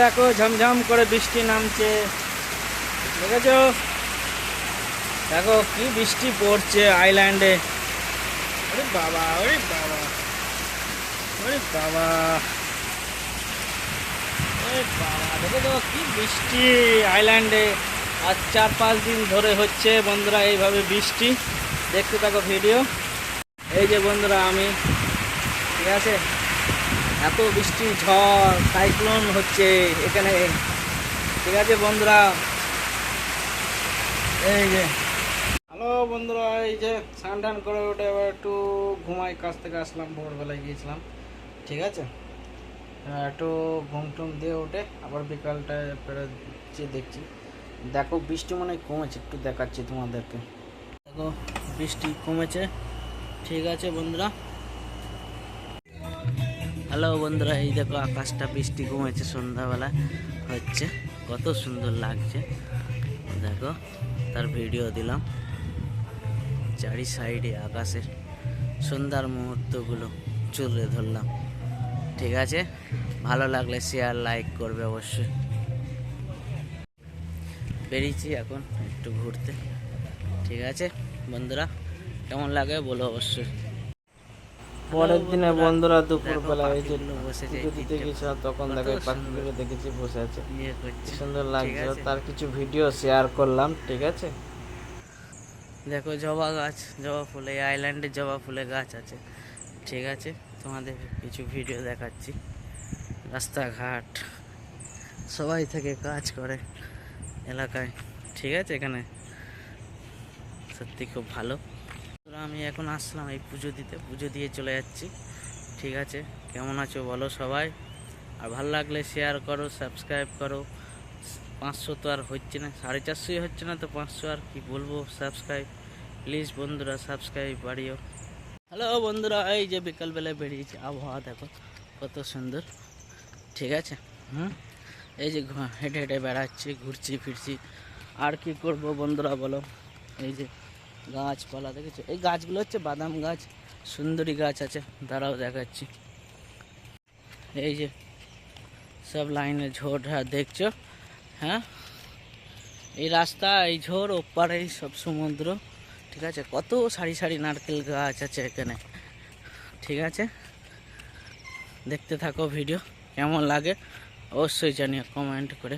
দেখো ঝমঝম করে বৃষ্টি নামছে। দেখেছ? দেখো কি বৃষ্টি পড়ছে আইল্যান্ডে ওরে বাবা ওরে বাবা ওরে বাবা। ওরে বাবা, দেখেছ কি বৃষ্টি আইল্যান্ডে আর চার পাঁচ দিন ধরে হচ্ছে বন্ধুরা এইভাবে বৃষ্টি। দেখতে থাকো ভিডিও এই যে বন্ধুরা আমি, ঠিক আছে? এত বৃষ্টি, ঝড় সাইক্লোন হচ্ছে এখানে। ঠিক আছে বন্ধুরা? এই যে। হ্যালো বন্ধুরা, এই যে স্নান টান করে উঠে এবার একটু ঘুমাই কাছ থেকে আসলাম, ভোরবেলায় গিয়েছিলাম। ঠিক আছে? একটু ঘুম টুম দিয়ে উঠে আবার বিকালটায় পেরোচ্ছি দেখছি। দেখো, বৃষ্টি মনে হয় কমেছে, একটু দেখাচ্ছি তোমাদেরকে। দেখো, বৃষ্টি কমেছে। ঠিক আছে বন্ধুরা? হ্যালো বন্ধুরা, এই দেখো আকাশটা বৃষ্টি কমেছে, সন্ধ্যাবেলা হচ্ছে, কত সুন্দর লাগছে। দেখো, তার ভিডিও দিলাম। চারি সাইডে আকাশের সুন্দর মুহূর্তগুলো চুলে ধরলাম। ঠিক আছে? ভালো লাগলে শেয়ার লাইক করবে অবশ্যই। বেরিয়েছি এখন একটু ঘুরতে। ঠিক আছে? বন্ধুরা, কেমন লাগে বলো অবশ্যই। পরের দিনে বন্ধুরা দুপুর বেলা এই যে বসেছে পুজো দিতে গেছিলাম তখন দেখো। পাখিগুলো দেখেছি বসে আছে। ইয়ে সুন্দর ঠিক লাগছিল তার কিছু ভিডিও শেয়ার করলাম ঠিক আছে? দেখো জবা গাছ জবা ফুল এই আইল্যান্ডে জবা ফুলের গাছ আছে ঠিক আছে? তোমাদের কিছু ভিডিও দেখাচ্ছি। রাস্তাঘাট সবাই থেকে কাজ করে এলাকায় ঠিক আছে এখানে? সত্যি খুব ভালো। আমি এখন আসলাম এই পুজো দিতে। পুজো দিয়ে চলে যাচ্ছি। ঠিক আছে, কেমন আছো বলো সবাই? আর ভালো লাগলে শেয়ার করো সাবস্ক্রাইব করো। পাঁচশো তো আর হচ্ছে না, সাড়ে চারশোই হচ্ছে না তো পাঁচশো, আর কি বলব? সাবস্ক্রাইব প্লিজ বন্ধুরা সাবস্ক্রাইব বাড়িও। হ্যালো বন্ধুরা, এই যে বিকালবেলায় বেরিয়েছি, আবহাওয়া দেখো, কত সুন্দর। ঠিক আছে, হুম? এই যে হেঁটে হেঁটে বেড়াচ্ছি, ঘুরছি, ফিরছি। আর কি করব বন্ধুরা বলো? এই যে গাছপালা, দেখেছ? এই গাছগুলো হচ্ছে বাদাম গাছ। সুন্দরী গাছ আছে, দাঁড়াও দেখাচ্ছি। এই যে সব লাইনে ঝোড় হ্যাঁ দেখছ? হ্যাঁ? এই রাস্তা, এই ঝোড়, ওপারে সব সমুদ্র, ঠিক আছে? কত সারি সারি নারকেল গাছ আছে এখানে, ঠিক আছে? দেখতে থাকো ভিডিও, কেমন লাগে অবশ্যই জানিও, কমেন্ট করে।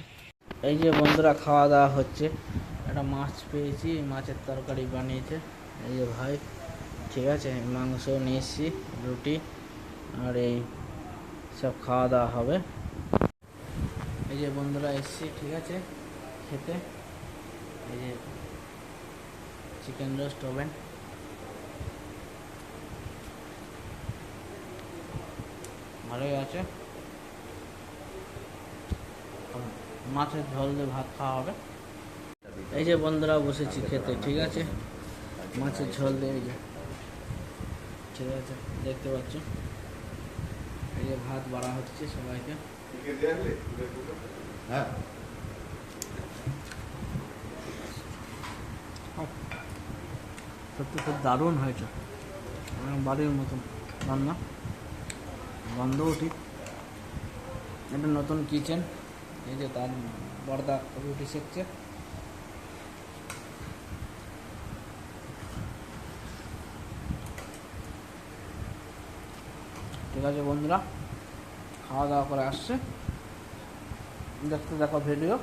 এই যে বন্ধুরা, খাওয়া দাওয়া হচ্ছে। একটা মাছ পেয়েছি মাছের তরকারি বানিয়েছে। এই যে ভাই, ঠিক আছে মাংস নিয়ে এসেছি, রুটি আর এই সব খাওয়া দাওয়া হবে। এই যে বন্ধুরা এসছি, ঠিক আছে, খেতে। এই যে চিকেন রোস্ট ওভেন ভালোই আছে। মাছের ঝোল দিয়ে ভাত খাওয়া হবে। এই যে বন্ধুরা বসেছি খেতে ঠিক আছে? মাছের ঝোল দিয়ে এই যে। ঠিক আছে দেখতে পাচ্ছ? এই যে ভাত বাড়া হচ্ছে সবাইকে। হ্যাঁ। সত্যি খুব দারুণ হয়েছে। বাড়ির মতন। রান্না? গন্ধও ঠিক এটা নতুন কিচেন এই যে তার বর্দা রুটি সেকছে। ঠিক আছে বন্ধুরা? খাওয়া দাওয়া করে আসছে। দেখতে দেখো ভিডিও